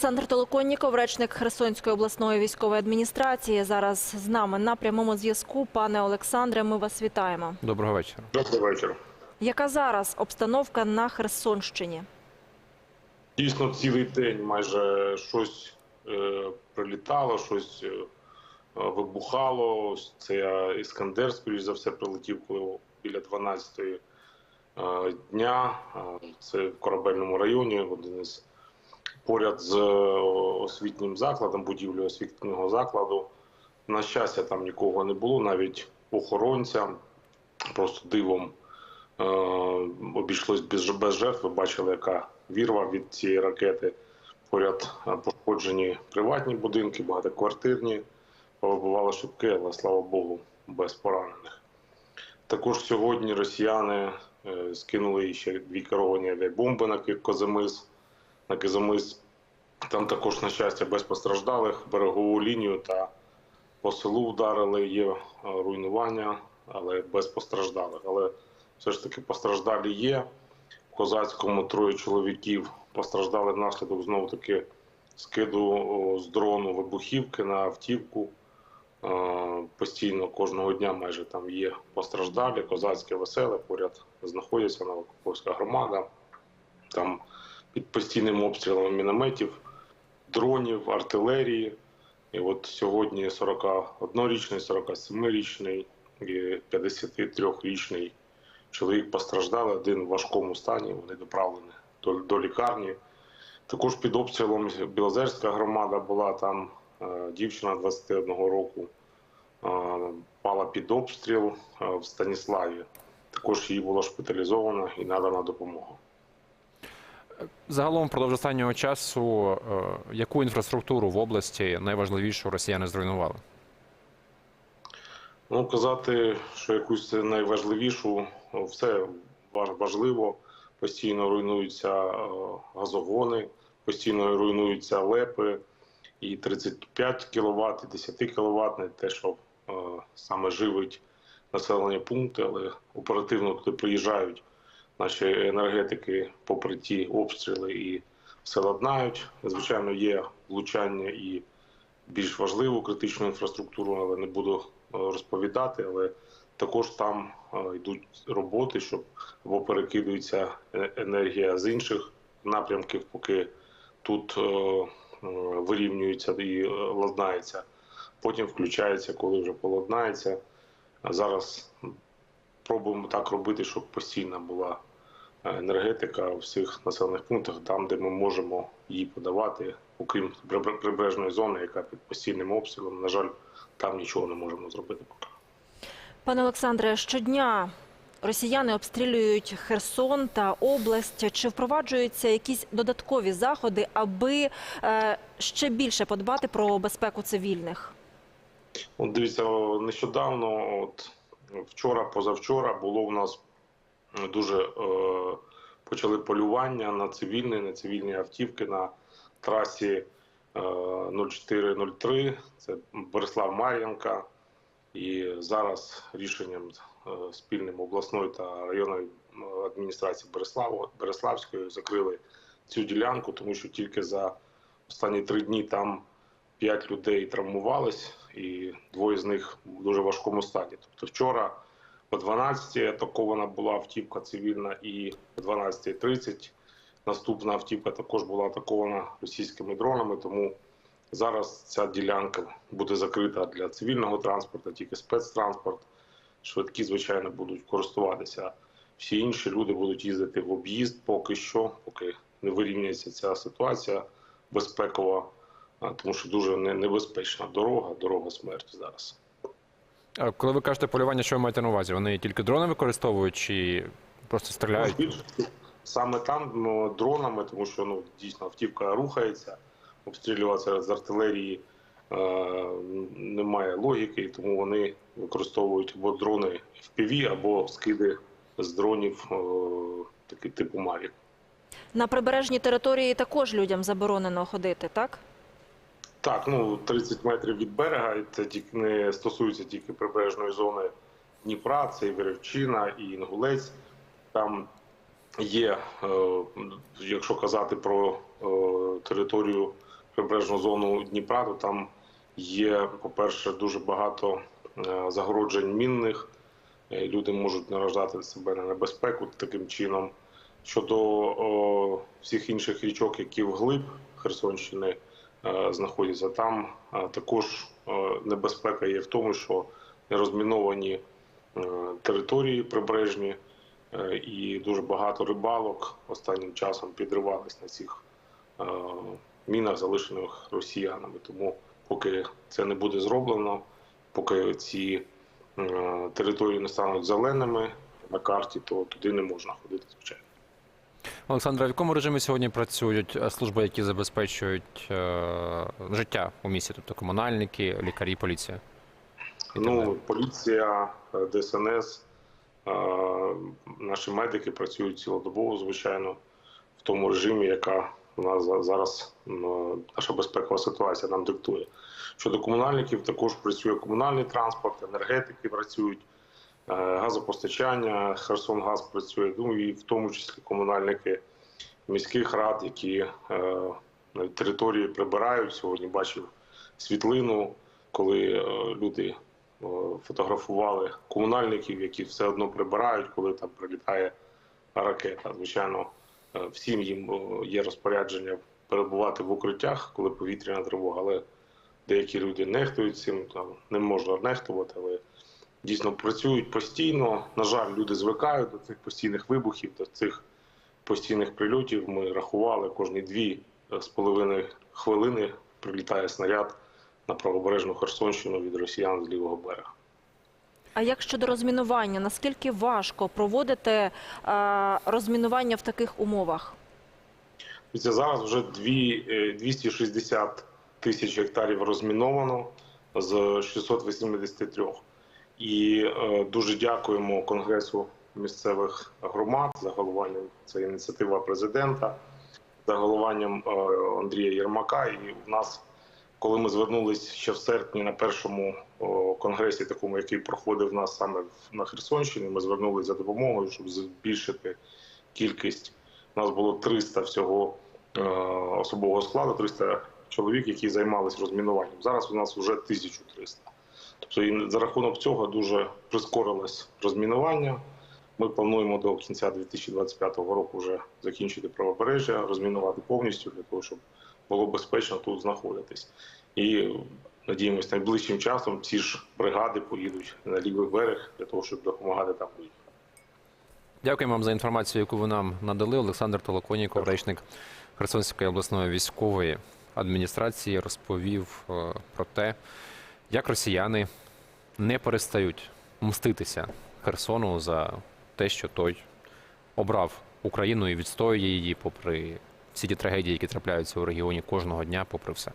Олександр Толоконніков, речник Херсонської обласної військової адміністрації, зараз з нами на прямому зв'язку. Пане Олександре, ми вас вітаємо. Доброго вечора. Добрий вечір. Яка зараз обстановка на Херсонщині? Дійсно, цілий день майже щось е, прилітало, щось е, вибухало. Це Іскандер, скоріш за все, прилетів коли біля 12-ї е, дня. Е, Це в корабельному районі, один із поряд з е, освітнім закладом, будівлею освітнього закладу. На щастя, там нікого не було, навіть охоронця. Просто дивом е, обійшлось без, без жертв. Ви бачили, яка вірва від цієї ракети. Поряд е, пошкоджені приватні будинки, багатоквартирні, повибивали шибки, але слава Богу, без поранених. Також сьогодні росіяни е, скинули ще дві керовані авіабомби на Козамис. На Кизамис. Там також, на щастя, без постраждалих берегову лінію та по селу вдарили. Є е, руйнування, але без постраждалих. Але все ж таки постраждалі є. В Козацькому троє чоловіків постраждали внаслідок знову таки скиду з дрону вибухівки на автівку. Е, Постійно кожного дня майже там є постраждалі, козацьке веселе, поряд знаходяться Новокоповська громада. Там під постійним обстрілом мінометів, дронів, артилерії. І от сьогодні 41-річний, 47-річний і 53-річний чоловік постраждали, один в важкому стані, вони доправлені до, до лікарні. Також під обстрілом Білозерська громада була там е, дівчина 21 року, е, пала під обстріл е, в Станіславі. Також її було шпиталізовано і надана допомога. Загалом впродовж останнього часу, е, яку інфраструктуру в області найважливішу росіяни зруйнували? Ну, казати, що якусь найважливішу, все важ- важливо. Постійно руйнуються е, газогони, постійно руйнуються лепи, і 35 кВт, і 10 кВт, не те, що е, саме живить населені пункти, але оперативно туди приїжджають наші енергетики, попри ті обстріли, і все ладнають. Звичайно, є влучання і більш важливу критичну інфраструктуру, але не буду е, розповідати. Але також там е, йдуть роботи, щоб або перекидується е- енергія з інших напрямків, поки тут вирівнюється і ладнається. Потім включається, коли вже поладнається. Зараз пробуємо так робити, щоб постійна була енергетика у всіх населених пунктах, там, де ми можемо її подавати, окрім прибережної зони, яка під постійним обстрілом. На жаль, там нічого не можемо зробити поки. Пане Олександре, щодня росіяни обстрілюють Херсон та область. Чи впроваджуються якісь додаткові заходи, аби е, ще більше подбати про безпеку цивільних? От дивіться, нещодавно, от вчора, позавчора, було в нас дуже е, почали полювання на цивільні, на цивільні автівки на трасі е, 0403, це Борислав Мар'янка. І зараз рішенням е, спільним обласної та районної е, адміністрації Береславу, Береславської закрили цю ділянку, тому що тільки за останні три дні там п'ять людей травмувались, і двоє з них в дуже важкому стані. Тобто вчора о 12-й атакована була автівка цивільна, і о 12.30 наступна автівка також була атакована російськими дронами. Тому зараз ця ділянка буде закрита для цивільного транспорту, тільки спецтранспорт. Швидкі, звичайно, будуть користуватися. Всі інші люди будуть їздити в об'їзд поки що, поки не вирівняється ця ситуація безпекова, тому що дуже небезпечна дорога, дорога смерті зараз. Е, Коли ви кажете полювання, що ви маєте на увазі? Вони тільки дрони використовують чи просто стріляють? Більше саме там ну, дронами, тому що ну дійсно автівка рухається, обстрілюватися з артилерії е, немає логіки, тому вони використовують або дрони FPV, або скиди з дронів е, такі типу Mavic. На прибережній території також людям заборонено ходити, так? Так, ну 30 метрів від берега, і це тільки не стосується тільки прибережної зони Дніпра, це і Веревчина, і Інгулець. Там є, е, якщо казати про е, територію прибережну зону Дніпра, то там є, по-перше, дуже багато е, загороджень мінних. Е, Люди можуть наражати себе на небезпеку таким чином. Щодо о, всіх інших річок, які вглиб Херсонщини знаходяться, там е, також е, небезпека є в тому, що розміновані е, території прибережні, е, і дуже багато рибалок останнім часом підривались на цих е, мінах, залишених росіянами. Тому поки це не буде зроблено, поки ці е, території не стануть зеленими на карті, то туди не можна ходити звичайно. Олександра, в якому режимі сьогодні працюють е, служби, які забезпечують е, життя у місті, тобто комунальники, лікарі, поліція? Ну, поліція, е, ДСНС, е, наші медики працюють цілодобово, звичайно, в тому режимі, яка у нас зараз м, наша безпекова ситуація нам диктує. Щодо комунальників, також працює комунальний транспорт, енергетики працюють, е, газопостачання, Херсонгаз працює, ну і в тому числі комунальники міських рад, які е, на території прибирають. Сьогодні бачив світлину, коли е, люди е, фотографували комунальників, які все одно прибирають, коли там прилітає ракета. Звичайно, е, всім їм е, є розпорядження перебувати в укриттях, коли повітряна тривога, але деякі люди нехтують цим, там не можна нехтувати, але дійсно працюють постійно. На жаль, люди звикають до цих постійних вибухів, до цих постійних прильотів. Ми рахували кожні дві е, з половиною хвилини прилітає снаряд на правобережну Херсонщину від росіян з лівого берега. А як щодо розмінування, наскільки важко проводити е, розмінування в таких умовах? Це зараз вже дві, е, 260 тисяч гектарів розміновано з 683. І е, дуже дякуємо Конгресу місцевих громад за головуванням це ініціатива президента, за головуванням е, Андрія Єрмака. І в нас, коли ми звернулись ще в серпні на першому конгресі, такому, який проходив нас саме на Херсонщині, ми звернулись за допомогою, щоб збільшити кількість. У нас було 300 всього е, особового складу, 300 чоловік, які займалися розмінуванням. Зараз у нас вже 1300. Тобто і за рахунок цього дуже прискорилось розмінування. Ми плануємо до кінця 2025 року вже закінчити правобережжя, розмінувати повністю для того, щоб було безпечно тут знаходитись. І надіємось, найближчим часом ці ж бригади поїдуть на лівий берег для того, щоб допомагати там людям. Дякуємо вам за інформацію, яку ви нам надали. Олександр Толоконіков, речник Херсонської обласної військової адміністрації, розповів е, про те, як росіяни не перестають мститися Херсону за те, що той обрав Україну і відстоює її, попри всі ті трагедії, які трапляються у регіоні кожного дня, попри все.